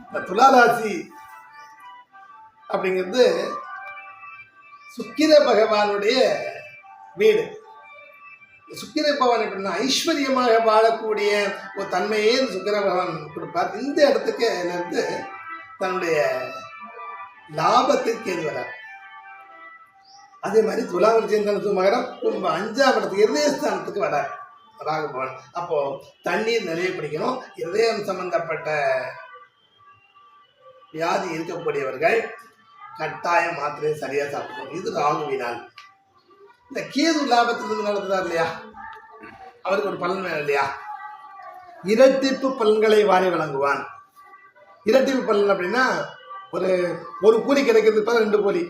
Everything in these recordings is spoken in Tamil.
இந்த துளாராசி அப்படிங்கிறது சுக்கிர பகவானுடைய வீடு. சுக்கிர பகவான் எப்படின்னா ஐஸ்வர்யமாக வாழக்கூடிய ஒரு தன்மையே இந்த சுக்கிர பகவான் கொடுப்பார். இந்த இடத்துக்கு இருந்து தன்னுடைய லாபத்தை வரார் அதே மாதிரி துலாம் சேர்ந்தனத்து மகரம் கும்ப அஞ்சாம் இடத்துக்கு இருதயஸ்தானத்துக்கு வரார் ராகு அப்போ தண்ணீர் நிறைய பிடிக்கணும். இருதயம் சம்பந்தப்பட்ட வியாதி இருக்கக்கூடியவர்கள் கட்டாயம் மாத்திரை சரியாக சாப்பிடணும். இது ராகுவினால். இந்த கேது லாபத்திலிருந்து நடந்ததா இல்லையா? அவருக்கு ஒரு பலன் வேணும் இல்லையா? இரட்டிப்பு பலன்களை வாரி வழங்குவான். இரட்டிப்பு பலன் அப்படின்னா ஒரு ஒரு கூலி கிடைக்கிறது பாரு ரெண்டு கூலி.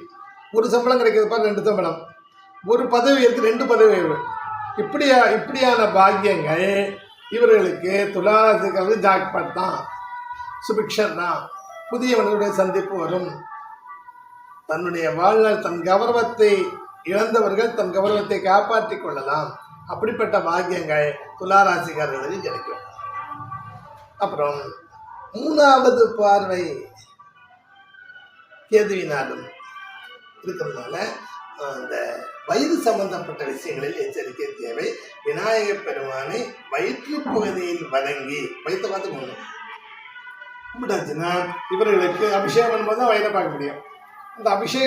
ஒரு சம்பளம் கிடைக்கிறது பாரு ரெண்டு சம்பளம். ஒரு பதவி எடுத்து ரெண்டு பதவி உயர்வு இப்படியா இப்படியான பாக்கியங்கள் இவர்களுக்கு துளாராசிக்கிறது ஜாக்பாட் தான் சுபிக்ஷன் தான். புதியவர்களுடைய சந்திப்பு வரும். தன்னுடைய வாழ்நாள் தன் கௌரவத்தை இழந்தவர்கள் தன் கௌரவத்தை காப்பாற்றிக் கொள்ளலாம். அப்படிப்பட்ட பாக்கியங்கள் துளாராசிக்காரர்களுக்கு கிடைக்கும். அப்புறம் மூணாவது பார்வை கேதுவினாலும் இருக்கிறதுனால அந்த வயிறு சம்பந்தப்பட்ட விஷயங்களில் எச்சரிக்கை தேவை. விநாயகப் பெருமானை வயிற்று பகுதியில் வணங்கி வயிற்றை பார்த்து கும்பிட்டாச்சுன்னா இவர்களுக்கு அபிஷேகம் பண்ணும்போது தான் வயதை பார்க்க முடியும். அந்த அபிஷேகம்